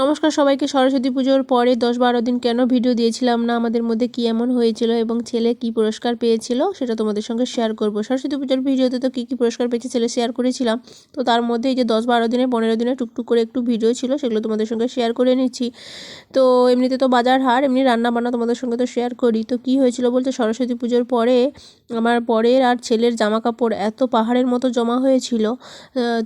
নমস্কার সবাইকে, সরস্বতী পুজোর পরে দশ বারো দিন কেন ভিডিও দিয়েছিলাম না? আমাদের মধ্যে কী এমন হয়েছিল এবং ছেলে কি পুরস্কার পেয়েছিল সেটা তোমাদের সঙ্গে শেয়ার করব। সরস্বতী পুজোর ভিডিওতে তো কী কী পুরস্কার পেয়েছে ছেলে শেয়ার করেছিলাম। তো তার মধ্যে এই যে দশ বারো দিনে, পনেরো দিনে টুকটুক করে একটু ভিডিও ছিল সেগুলো তোমাদের সঙ্গে শেয়ার করে নিচ্ছি। তো এমনিতে তো বাজার হার, এমনি রান্না বান্না তোমাদের সঙ্গে তো শেয়ার করি। তো কী হয়েছিল বলতে সরস্বতী পুজোর পরে, আমার পরের আর ছেলের জামা কাপড় এত পাহাড়ের মতো জমা হয়েছিল।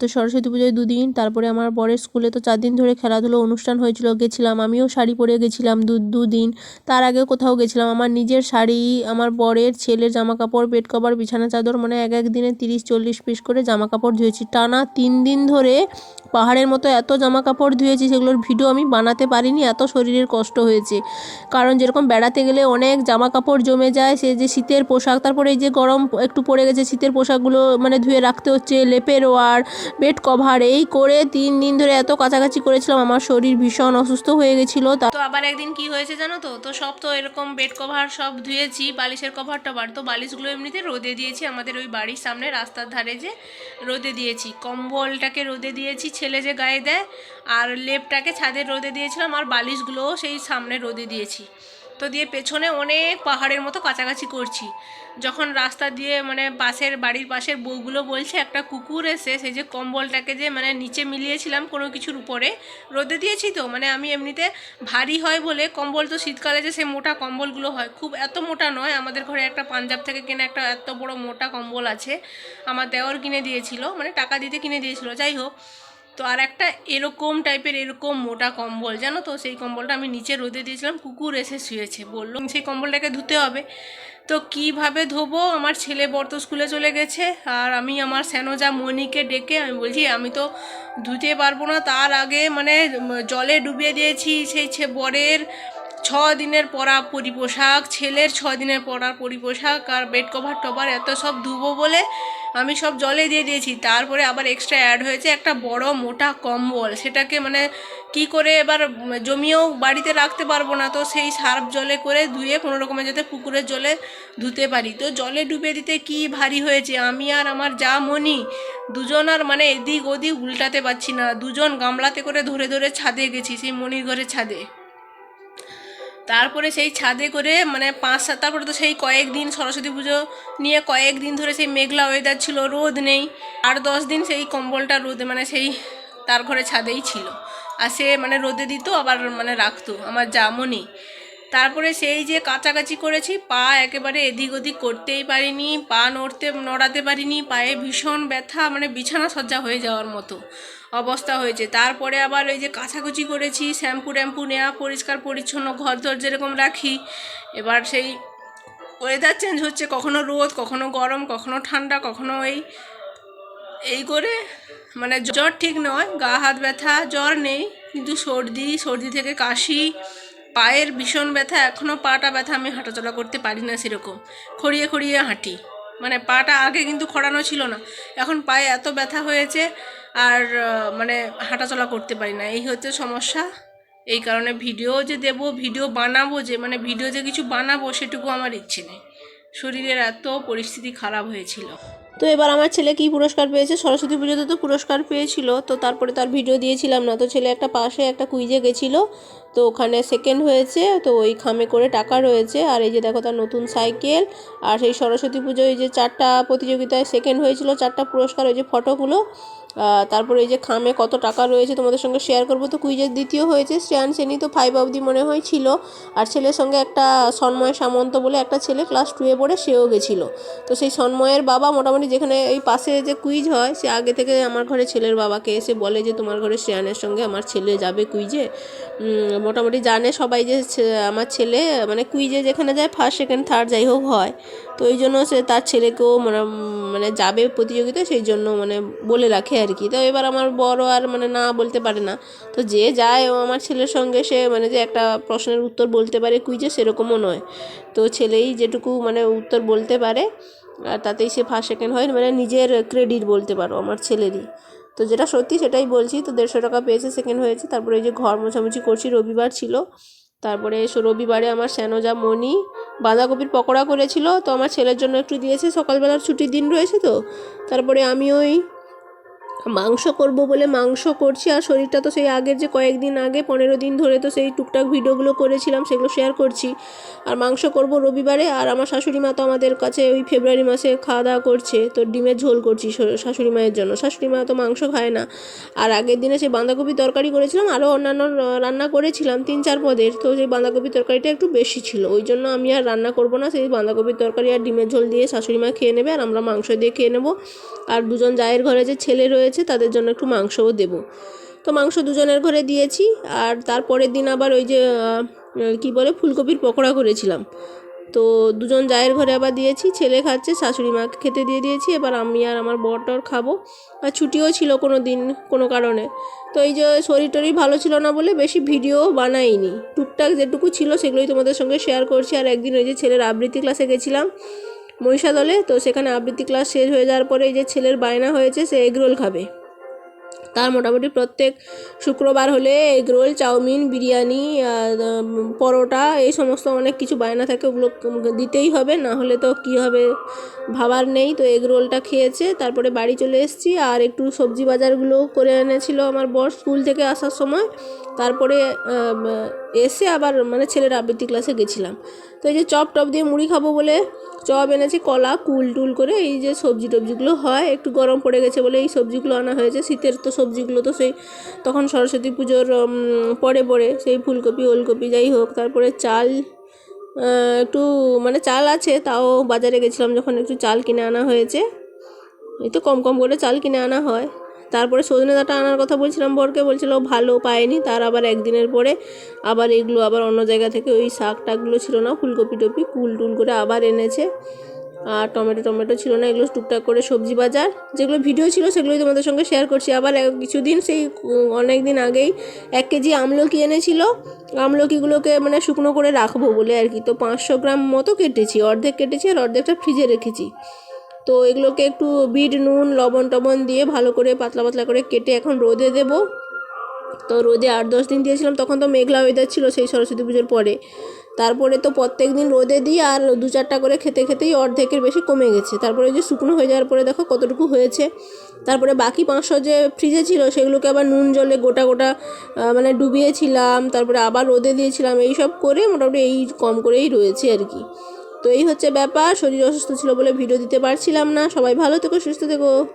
তো সরস্বতী পুজোয় দুদিন, তারপরে আমার পরের স্কুলে তো চার দিন ধরে খেলাধুলো অনুষ্ঠান হয়েছিল, গেছিলাম। আমিও শাড়ি পরে গেছিলাম দু, দুদিন। তার আগে কোথাও গেছিলাম। আমার নিজের শাড়ি, আমার বরের ছেলের জামা কাপড় বেড কভার, বিছানা, চাদর মানে এক এক দিনে তিরিশ, চল্লিশ পিস করে জামা কাপড় ধুয়েছি। টানা তিন দিন ধরে পাহাড়ের মতো এত জামা কাপড় ধুয়েছি, সেগুলোর ভিডিও আমি বানাতে পারিনি। এত শরীরের কষ্ট হয়েছে। কারণ যেরকম বেড়াতে গেলে অনেক জামা কাপড় জমে যায়, সে যে শীতের পোশাক, তারপরে এই যে গরম একটু পড়ে গেছে, শীতের পোশাকগুলো মানে ধুয়ে রাখতে হচ্ছে, লেপের ওয়ার, বেড কভার, এই করে তিন দিন ধরে এত কাছাকাছি করেছিলাম। আমার শরীর ভীষণ অসুস্থ হয়ে গেছিল, তো আবার একদিন কি হয়েছে জানো তো? তো সব তো এরকম বেড কভার সব ধুয়েছি, বালিশের কভার টভার তো বালিশগুলো এমনিতে রোদে দিয়েছি, আমাদের ওই বাড়ির সামনে রাস্তার ধারে যে রোদে দিয়েছি। কম্বলটাকে রোদে দিয়েছি, ছেলে যে গায়ে দেয়, আর লেপটাকে ছাদের রোদে দিয়েছিলাম, আর বালিশগুলোও সেই সামনে রোদে দিয়েছি। তো দিয়ে পেছনে অনেক পাহাড়ের মতো কাছাকাছি করছি। যখন রাস্তা দিয়ে মানে পাশের বাড়ির পাশের বউগুলো বলছে, একটা কুকুর এসে, সেই যে কম্বলটাকে যে মানে নিচে মিলিয়েছিলাম কোনো কিছুর উপরে, রোদে দিয়েছি তো মানে আমি এমনিতে ভারী হয় বলে কম্বল তো শীতকালে যে সেই মোটা কম্বলগুলো হয়, খুব এত মোটা নয়, আমাদের ঘরে একটা পাঞ্জাব থেকে কেনা একটা এত বড় মোটা কম্বল আছে, আমার দেওয়ার কিনে দিয়েছিল মানে টাকা দিতে কিনে দিয়েছিল, যাই হোক। তো আর একটা এরকম টাইপের এরকম মোটা কম্বল, জানো তো? সেই কম্বলটা আমি নিচে রোদে দিয়েছিলাম, কুকুর এসে শুয়েছে। বলল, সেই কম্বলটাকে ধুতে হবে। তো কীভাবে ধোবো? আমার ছেলে বর্ত স্কুলে চলে গেছে, আর আমি আমার সেনোজা মনিকে ডেকে আমি বলছি, আমি তো ধুতে পারব না। তার আগে মানে জলে ডুবিয়ে দিয়েছি সেই ছে, বরের ছ দিনের পরা পরিপোশাক, ছেলের ছ দিনের পরা পরিপোশাক, আর বেড কভার টভার এত সব ধুবো বলে আমি সব জলে দিয়ে দিয়েছি। তারপরে আবার এক্সট্রা অ্যাড হয়েছে একটা বড় মোটা কম্বল। সেটাকে মানে কি করে এবার জমিয়েও বাড়িতে রাখতে পারব না, তো সেই সার্ফ জলে করে ধুয়ে কোনো রকমে যাতে পুকুরের জলে ধুতে পারি। তো জলে ডুবে দিতে কি ভারী হয়েছে? আমি আর আমার যা মনি দুজন আর মানে এদিক ওদিক উল্টাতে পারছি না। দুজন গামলাতে করে ধরে ধরে ছাদে গেছি, সেই মনির ঘরের ছাদে। তারপরে সেই ছাদে করে মানে পাঁচ সাত, তারপরে তো সেই কয়েকদিন সরস্বতী পুজো নিয়ে কয়েকদিন ধরে সেই মেঘলা ওয়েদার ছিল, রোদ নেই। আর দশ দিন সেই কম্বলটা রোদে মানে সেই তার ঘরে ছাদেই ছিল। আর সে মানে রোদে দিত, আবার মানে রাখতো, আমার জামনি তারপরে সেই যে কাছাকাছি করেছি, পা একেবারে এদিক ওদিক করতেই পারিনি, পা নড়তে, নড়াতে পারিনি, পায়ে ভীষণ ব্যথা মানে বিছানা সজ্জা হয়ে যাওয়ার মতো। অবস্থা হয়েছে। তারপরে আবার ওই যে কাছাকুচি করেছি, শ্যাম্পু ট্যাম্পু নেওয়া পরিষ্কার, পরিচ্ছন্ন ঘর ধর যেরকম রাখি। এবার সেই ওয়েদার চেঞ্জ হচ্ছে, কখনো রোদ, কখনো গরম, কখনো ঠান্ডা, কখনো এই এই করে মানে জ্বর ঠিক নয়, গা হাত ব্যথা, জ্বর নেই, কিন্তু সর্দি সর্দি থেকে কাশি, পায়ের ভীষণ ব্যথা এখনও পাটা ব্যথা আমি হাঁটাচলা করতে পারি না সেরকম। খড়িয়ে খড়িয়ে হাঁটি। মানে পাটা আগে কিন্তু খড়ানো ছিল না, এখন পায়ে এত ব্যথা হয়েছে আর মানে হাঁটাচলা করতে পারি না। এই হচ্ছে সমস্যা। এই কারণে ভিডিও যে দেব, ভিডিও বানাবো যে মানে ভিডিও যে কিছু বানাবো সেটুকু আমার ইচ্ছে নেই। শরীরের এত পরিস্থিতি খারাপ হয়েছিল। তো এবার আমার ছেলে কি পুরস্কার পেয়েছে? সরস্বতী পুজোতে তো পুরস্কার পেয়েছিল, তো তারপরে তার ভিডিও দিয়েছিলাম না। তো ছেলে একটা পাশে একটা কুইজে গেছিল, তো ওখানে সেকেন্ড হয়েছে, তো ওই খামে করে টাকা রয়েছে। আর এই যে দেখো তার নতুন সাইকেল, আর সেই সরস্বতী পুজোয় যে চারটা প্রতিযোগিতায় সেকেন্ড হয়েছিল, চারটা পুরস্কার, ওই যে ফটোগুলো তারপরে এই যে খামে কত টাকা রয়েছে তোমাদের সঙ্গে শেয়ার করব। তো কুইজের দ্বিতীয় হয়েছে, শ্রেয়ান সেনি তো ফাইভ অবধি মনে হয় ছিল। আর ছেলের সঙ্গে একটা সন্ময় সামন্ত বলে একটা ছেলে ক্লাস টুয়ে পড়ে, সেও গেছিল। তো সেই সন্ময়ের বাবা মোটামুটি যেখানে এই পাশে যে কুইজ হয়, সে আগে থেকে আমার ঘরে ছেলের বাবাকে এসে বলে যে তোমার ঘরে শ্রেয়ানের সঙ্গে আমার ছেলে যাবে কুইজে মোটামুটি জানে সবাই যে আমার ছেলে মানে কুইজে যেখানে যায় ফার্স্ট সেকেন্ড থার্ড যাই হোক হয়। তো ওই জন্য সে তার ছেলেকেও মানে মানে যাবে প্রতিযোগিতায়, সেই জন্য মানে বলে রাখে আর কি তো এবার আমার বড় আর মানে না বলতে পারে না। তো যে যায় ও আমার ছেলের সঙ্গে, সে মানে যে একটা প্রশ্নের উত্তর বলতে পারে কুইজে সেরকমও নয়। তো ছেলেই যেটুকু মানে উত্তর বলতে পারে, আর তাতেই সে ফার্স্ট সেকেন্ড হয় মানে নিজের ক্রেডিট বলতে পারো, আমার ছেলেরই। তো যেটা সত্যি সেটাই বলছি, তো দেড়শো টাকা পেয়েছে সেকেন্ড হয়েছে। তারপরে এই যে ঘর মোছামুছি করছি, রবিবার ছিল। তারপরে রবিবারে আমার শ্যানোজা মণি বাঁধাকপির পকোড়া করেছিল। তো আমার ছেলের জন্য একটু দিয়েছে, সকালবেলার ছুটির দিন রয়েছে তো। তারপরে আমি ওই মাংস করব বলে মাংস করছি আর শরীরটা তো সেই আগের যে কয়েকদিন আগে, পনেরো দিন ধরে তো সেই টুকটাক ভিডিওগুলো করেছিলাম, সেগুলো শেয়ার করছি। আর মাংস করব রবিবারে আর আমার শাশুড়ি মা তো আমাদের কাছে ওই ফেব্রুয়ারি মাসে খাওয়া দাওয়া করছে, তো ডিমের ঝোল করছি শাশুড়ি মায়ের জন্য। শাশুড়ি মা তো মাংস খায় না। আর আগের দিনে সেই বাঁধাকপি তরকারি করেছিলাম, আরও অন্যান্য রান্না করেছিলাম, তিন চার পদের, তো সেই বাঁধাকপি তরকারিটা একটু বেশি ছিল। ওই জন্য আমি আর রান্না করব না, সেই বাঁধাকপির তরকারি আর ডিমের ঝোল দিয়ে শাশুড়ি মা খেয়ে নেবে আর আমরা মাংস দিয়ে খেয়ে নেব। আর দুজন জায়ের ঘরে যে ছেলে রয়েছে তাদের জন্য একটু মাংসও দেবো। তো মাংস দুজনের ঘরে দিয়েছি, আর তারপরের দিন আবার ওই যে কি বলে, ফুলকপির পকোড়া করেছিলাম। তো দুজন জায়ের ঘরে আবার দিয়েছি, ছেলে খাচ্ছে, শাশুড়ি মাকে খেতে দিয়ে দিয়েছি, এবার আমি আর আমার বরটর খাব। আর ছুটিও ছিল কোনো দিন, কোনো কারণে। তো এই যে শরীর টরীর ভালো ছিল না বলে বেশি ভিডিও বানাইনি। টুকটাক যেটুকু ছিল সেগুলোই তোমাদের সঙ্গে শেয়ার করছি। আর একদিন ওই যে ছেলের আবৃত্তি ক্লাসে গেছিলাম মহিষাদলে, তো সেখানে আবৃত্তি ক্লাস শেষ হয়ে যাওয়ার পরে এই যে ছেলের বায়না হয়েছে, সে এগরোল খাবে। তার মোটামুটি প্রত্যেক শুক্রবার হলে এগরোল চাউমিন, বিরিয়ানি পরোটা, এই সমস্ত অনেক কিছু বায়না থাকে, ওগুলো দিতেই হবে, না হলে তো কী হবে ভাবার নেই। তো এগরোলটা খেয়েছে, তারপরে বাড়ি চলে এসেছি, আর একটু সবজি বাজারগুলো করে এনেছিল আমার বর স্কুল থেকে আসার সময়। তারপরে এসে আবার মানে ছেলের আবৃত্তি ক্লাসে গেছিলাম। তো এই যে চপ টপ দিয়ে মুড়ি খাব বলে চপ এনেছি, কলা, কুল টুল করে এই যে সবজি টবজিগুলো হয়। একটু গরম পড়ে গেছে বলে এই সবজিগুলো আনা হয়েছে। শীতের তো সবজিগুলো তো সেই তখন সরস্বতী পুজোর পরে পরে সেই ফুলকপি, ওলকপি যাই হোক, তারপরে চাল একটু মানে চাল আছে, তাও বাজারে গেছিলাম যখন একটু চাল কিনে আনা হয়েছে। এই তো কম কম করে চাল কিনে আনা হয়। তারপরে সজনে ডাঁটা আনার কথা বলছিলাম বরকে, বলছিল ভালো পায়নি। তার আবার একদিনের পরে আবার এগুলো আবার অন্য জায়গা থেকে ওই শাক টাকগুলো ছিল না, ফুলকপি টপি কুল টুল করে আবার এনেছে। আর টমেটো টমেটো ছিল না, এগুলো টুকটাক করে সবজি বাজার। যেগুলো ভিডিও ছিল সেগুলোই তোমাদের সঙ্গে শেয়ার করছি। আবার কিছুদিন সেই অনেক দিন আগেই এক কেজি আমলকি এনেছিল। আমলকিগুলোকে মানে শুকনো করে রাখব বলে আর কি। তো পাঁচশো গ্রাম মতো কেটেছি, অর্ধেক কেটেছি আর অর্ধেকটা ফ্রিজে রেখেছি। তো এগুলোকে একটু বিট, নুন, লবণ টবণ দিয়ে ভালো করে পাতলা পাতলা করে কেটে এখন রোদে দেবো। তো রোদে আট, দশ দিন দিয়েছিলাম, তখন তো মেঘলা ওয়েদার ছিল সেই সরস্বতী পুজোর পরে। তারপরে তো প্রত্যেক দিন রোদে দিই আর দু চারটা করে খেতে খেতেই অর্ধেকের বেশি কমে গেছে। তারপরে যে শুকনো হয়ে যাওয়ার পরে দেখো কতটুকু হয়েছে। তারপরে বাকি পাঁচশো যে ফ্রিজে ছিল, সেগুলোকে আবার নুন জলে গোটা গোটা মানে ডুবিয়েছিলাম। তারপরে আবার রোদে দিয়েছিলাম। এই সব করে মোটামুটি এই কম করেই রয়েছে আর কি। তো এই হচ্ছে ব্যাপার। শরীর অসুস্থ ছিল বলে ভিডিও দিতে পারছিলাম না। সবাই ভালো থেকো, সুস্থ থেকো।